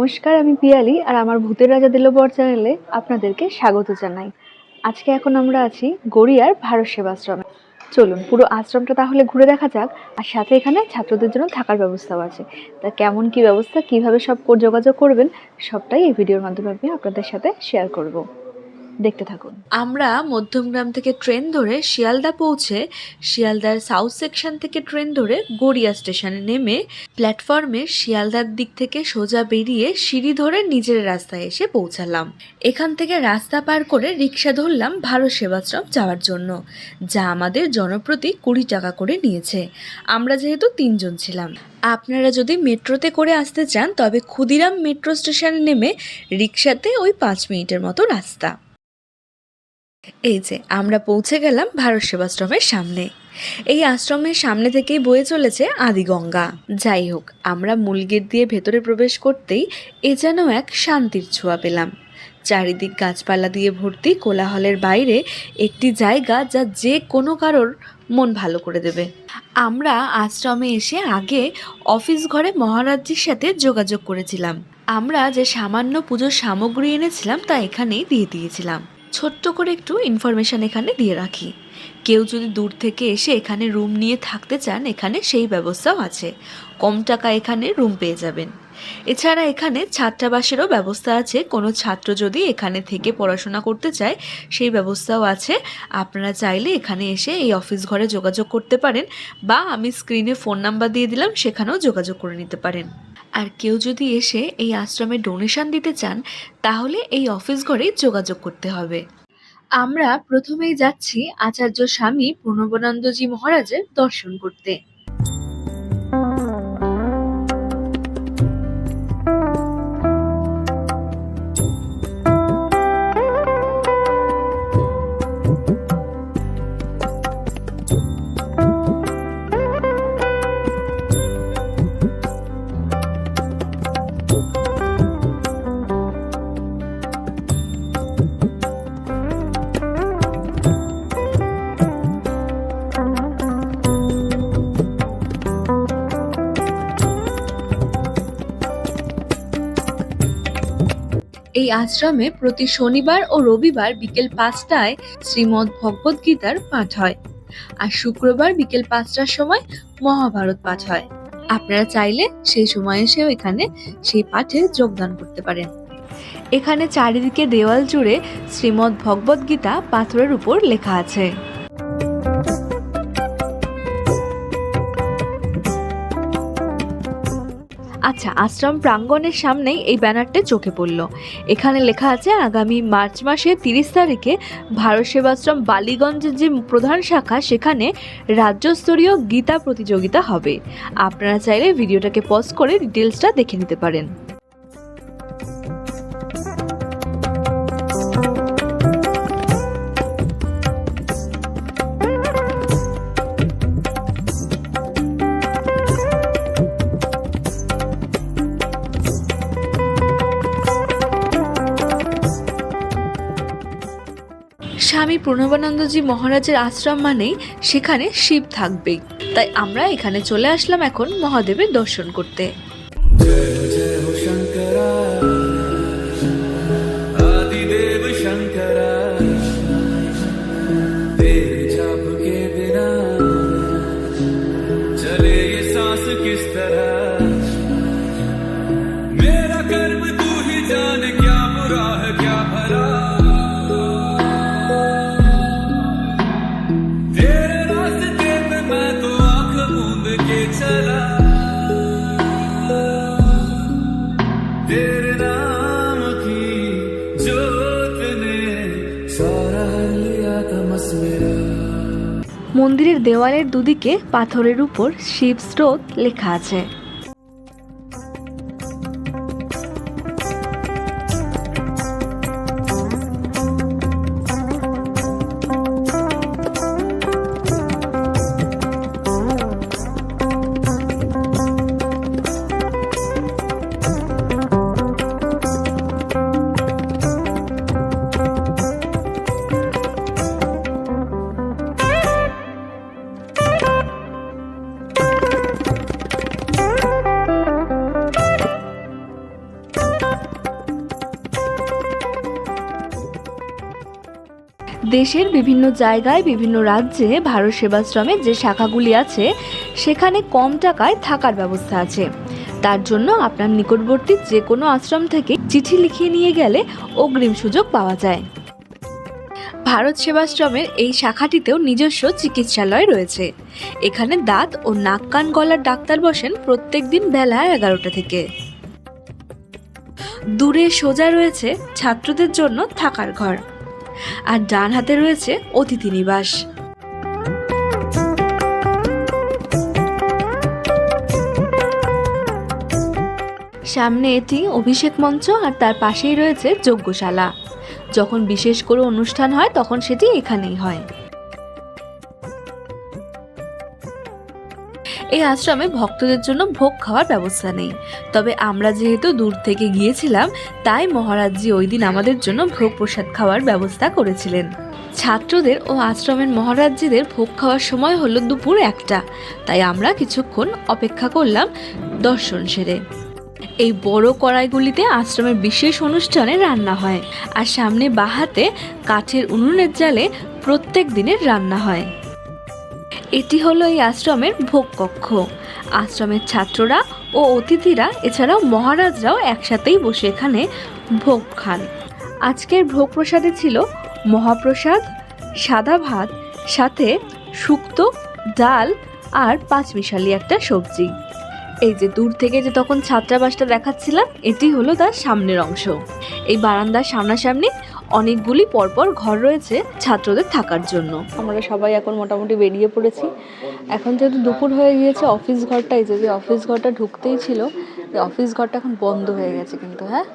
নমস্কার, আমি পিয়ালি আর আমার ভূতের রাজা দিলবর চ্যানেলে আপনাদেরকে স্বাগত জানাই। আজকে এখন আমরা আছি গড়িয়ার ভারত সেবাশ্রমে। চলুন, পুরো আশ্রমটা তাহলে ঘুরে দেখা যাক। আর সাথে এখানে ছাত্রদের জন্য থাকার ব্যবস্থাও আছে। তা কেমন কি ব্যবস্থা, কীভাবে সব যোগাযোগ করবেন, সবটাই এই ভিডিওর মাধ্যমে আমি আপনাদের সাথে শেয়ার করব। দেখতে থাকুন। আমরা মধ্যমগ্রাম থেকে ট্রেন ধরে শিয়ালদা পৌঁছে শিয়ালদার সাউথ সেকশন থেকে ট্রেন ধরে গড়িয়া স্টেশনে নেমে প্ল্যাটফর্মে শিয়ালদার দিক থেকে সোজা বেরিয়ে সিঁড়ি ধরে নিজের রাস্তায় এসে পৌঁছালাম। এখান থেকে রাস্তা পার করে রিক্সা ধরলাম ভারত সেবাশ্রম যাওয়ার জন্য, যা আমাদের জনপ্রতি কুড়ি টাকা করে নিয়েছে। আমরা যেহেতু তিনজন ছিলাম। আপনারা যদি মেট্রোতে করে আসতে চান, তবে ক্ষুদিরাম মেট্রো স্টেশনে নেমে রিক্সাতে ওই পাঁচ মিনিটের মতো রাস্তা। এই যে, আমরা পৌঁছে গেলাম ভারত সেবাশ্রমের সামনে। এই আশ্রমের সামনে থেকেই বয়ে চলেছে আদিগঙ্গা যাই হোক, আমরা মূল গেট দিয়ে ভেতরে প্রবেশ করতেই এ যেন এক শান্তির ছোঁয়া পেলাম। চারিদিক গাছপালা দিয়ে ভর্তি কোলাহলের বাইরে একটি জায়গা যা যে কোনো কারোর মন ভালো করে দেবে। আমরা আশ্রমে এসে আগে অফিস ঘরে মহারাজজির সাথে যোগাযোগ করেছিলাম। আমরা যে সামান্য পুজোর সামগ্রী এনেছিলাম তা এখানেই দিয়ে দিয়েছিলাম। ছোট্ট করে একটু ইনফরমেশন এখানে দিয়ে রাখি। কেউ যদি দূর থেকে এসে এখানে রুম নিয়ে থাকতে চান, এখানে সেই ব্যবস্থাও আছে। কম টাকা এখানে রুম পেয়ে যাবেন। এছাড়া এখানে ছাত্রাবাসেরও ব্যবস্থা আছে। কোনো ছাত্র যদি এখানে থেকে পড়াশোনা করতে চায়, সেই ব্যবস্থাও আছে। আপনারা চাইলে এখানে এসে এই অফিস ঘরে যোগাযোগ করতে পারেন বা আমি স্ক্রিনে ফোন নাম্বার দিয়ে দিলাম, সেখানেও যোগাযোগ করে নিতে পারেন। আর কেউ যদি এসে এই আশ্রমে ডোনেশন দিতে চান, তাহলে এই অফিস ঘরেই যোগাযোগ করতে হবে। আমরা প্রথমেই যাচ্ছি আচার্য স্বামী প্রণবানন্দজি মহারাজের দর্শন করতে। এই আশ্রমে প্রতি শনিবার ও রবিবার বিকেল পাঁচটায় শ্রীমদ ভগবদ গীতার পাঠ হয়। আর শুক্রবার বিকেল পাঁচটার সময় মহাভারত পাঠ হয়। আপনারা চাইলে সেই সময় এসেও এখানে সেই পাঠে যোগদান করতে পারেন। এখানে চারিদিকে দেওয়াল জুড়ে শ্রীমদ ভগবদ গীতা পাথরের উপর লেখা আছে। আচ্ছা আশ্রম প্রাঙ্গণের সামনেই এই ব্যানারটা চোখে পড়ল। এখানে লেখা আছে, আগামী মার্চ মাসের তিরিশ তারিখে ভারত সেবাশ্রম বালিগঞ্জের যে প্রধান শাখা, সেখানে রাজ্যস্তরীয় গীতা প্রতিযোগিতা হবে। আপনারা চাইলে ভিডিওটাকে পজ করে ডিটেলসটা দেখে নিতে পারেন। স্বামী প্রণবানন্দজি মহারাজের আশ্রম মানেই সেখানে শিব থাকবেই তাই আমরা এখানে চলে আসলাম এখন মহাদেবের দর্শন করতে जय हो शंकरा आदिदेव शंकरा तेरे जाप के बिना चले ये सांस किस तरह मेरा कर्म तेरे नाम की जोत ने सारा लिया तमस मेरा মন্দিরের দেওয়ালের দুদিকে পাথরের উপর শিব স্রোত লেখা আছে দেশের বিভিন্ন জায়গায়, বিভিন্ন রাজ্যে ভারত সেবাশ্রমের যে শাখাগুলি আছে, সেখানে কম টাকায় থাকার ব্যবস্থা আছে। তার জন্য আপনার নিকটবর্তী যে কোনো আশ্রম থেকে চিঠি লিখিয়ে নিয়ে গেলে অগ্রিম সুযোগ পাওয়া যায়। ভারত সেবাশ্রমের এই শাখাটিতেও নিজস্ব চিকিৎসালয় রয়েছে। এখানে দাঁত ও নাক কান গলার ডাক্তার বসেন প্রত্যেক দিন বেলা এগারোটা থেকে। দূরে সোজা রয়েছে ছাত্রদের জন্য থাকার ঘর। আর ডান হাতে রয়েছে অতিথি নিবাস। সামনে এটি অভিষেক মঞ্চ আর তার পাশেই রয়েছে যজ্ঞশালা। যখন বিশেষ করে অনুষ্ঠান হয়, তখন সেটি এখানেই হয়। এই আশ্রমে ভক্তদের জন্য ভোগ খাওয়ার ব্যবস্থা নেই। তবে আমরা যেহেতু দূর থেকে গিয়েছিলাম, তাই মহারাজজি ওই দিন আমাদের জন্য ভোগ প্রসাদ খাওয়ার ব্যবস্থা করেছিলেন। ছাত্রদের ও আশ্রমের মহারাজ্যদের ভোগ খাওয়ার সময় হলো দুপুর একটা। তাই আমরা কিছুক্ষণ অপেক্ষা করলাম দর্শন সেরে। এই বড় কড়াইগুলিতে আশ্রমের বিশেষ অনুষ্ঠানে রান্না হয়। আর সামনে বাহাতে কাঠের উনুনের জালে প্রত্যেক দিনের রান্না হয়। এটি হলো এই আশ্রমের ভোগ কক্ষ। আশ্রমের ছাত্ররা ও অতিথিরা, এছাড়াও মহারাজরাও একসাথেই বসে এখানে ভোগ খান। আজকের ভোগ প্রসাদে ছিল মহাপ্রসাদ, সাদা ভাত, সাথে শুক্তো, ডাল আর পাঁচমিশালি একটা সবজি। এই যে দূর থেকে যে তখন ছাত্রাবাসটা দেখাচ্ছিলাম, এটি হলো তার সামনের অংশ। এই বারান্দার সামনাসামনি অনেকগুলি পরপর ঘর রয়েছে ছাত্রদের থাকার জন্য। আমরা সবাই এখন মোটামুটি বেরিয়ে পড়েছি। এখন যেহেতু দুপুর হয়ে গিয়েছে অফিস ঘরটা এই যে অফিস ঘরটা ঢুকতেই ছিল অফিস ঘরটা এখন বন্ধ হয়ে গেছে কিন্তু হ্যাঁ?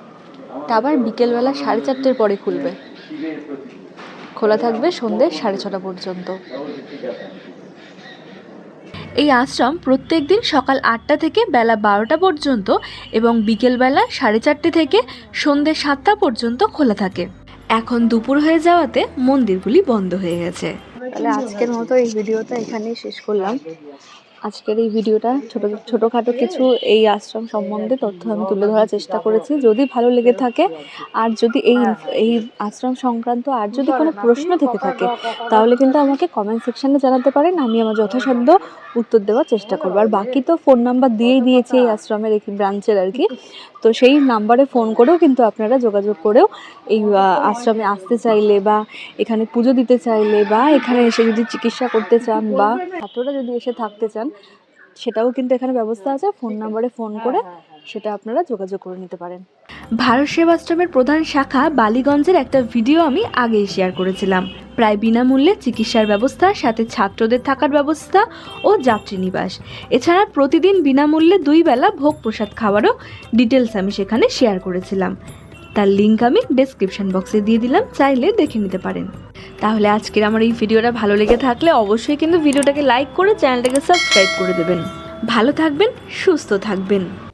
এটা আবার বিকেলবেলা সাড়ে চারটের পরে খুলবে। খোলা থাকবে সন্ধ্যে সাড়ে ছটা পর্যন্ত। এই আশ্রম প্রত্যেক দিন সকাল আটটা থেকে বেলা বারোটা পর্যন্ত এবং বিকেলবেলা সাড়ে চারটে থেকে সন্ধ্যে সাতটা পর্যন্ত খোলা থাকে। এখন দুপুর হয়ে যাওয়াতে মন্দিরগুলি বন্ধ হয়ে গেছে। তাহলে আজকের মতো এই ভিডিওটা এখানেই শেষ করলাম। আজকের এই ভিডিওটা ছোট, ছোটোখাটো কিছু এই আশ্রম সম্বন্ধে তথ্য আমি তুলে ধরার চেষ্টা করেছি। যদি ভালো লেগে থাকে আর যদি এই এই আশ্রম সংক্রান্ত আর যদি কোনো প্রশ্ন থেকে থাকে, তাহলে কিন্তু আমাকে কমেন্ট সেকশানে জানাতে পারেন। আমি আমার যথাসাধ্য উত্তর দেওয়ার চেষ্টা করব। আর বাকি তো ফোন নাম্বার দিয়েই দিয়েছি এই আশ্রমের এই ব্রাঞ্চের আর কি। তো সেই নাম্বারে ফোন করেও কিন্তু আপনারা যোগাযোগ করেও এই আশ্রমে আসতে চাইলে বা এখানে পুজো দিতে চাইলে বা এখানে এসে যদি চিকিৎসা করতে চান বা ছাত্ররা যদি এসে থাকতে চান সেটাও কিন্তু এখানে ব্যবস্থা আছে। ফোন নাম্বারে ফোন করে সেটা আপনারা যোগাযোগ করে নিতে পারেন। ভারত সেবাশ্রমের প্রধান শাখা বালিগঞ্জের একটা ভিডিও আমি আগেই শেয়ার করেছিলাম। প্রায় বিনামূল্যে চিকিৎসার ব্যবস্থা সাথে ছাত্রদের থাকার ব্যবস্থা ও যাত্রী নিবাস। এছাড়া প্রতিদিন বিনামূল্যে দুই বেলা ভোগ প্রসাদ খাওয়ারও ডিটেলস আমি সেখানে শেয়ার করেছিলাম। তার লিঙ্ক আমি ডেসক্রিপশন বক্সে দিয়ে দিলাম চাইলে দেখে নিতে পারেন। তাহলে আজকের আমার এই ভিডিওটা ভালো লেগে থাকলে অবশ্যই কিন্তু ভিডিওটাকে লাইক করে চ্যানেলটাকে সাবস্ক্রাইব করে দেবেন। ভালো থাকবেন, সুস্থ থাকবেন।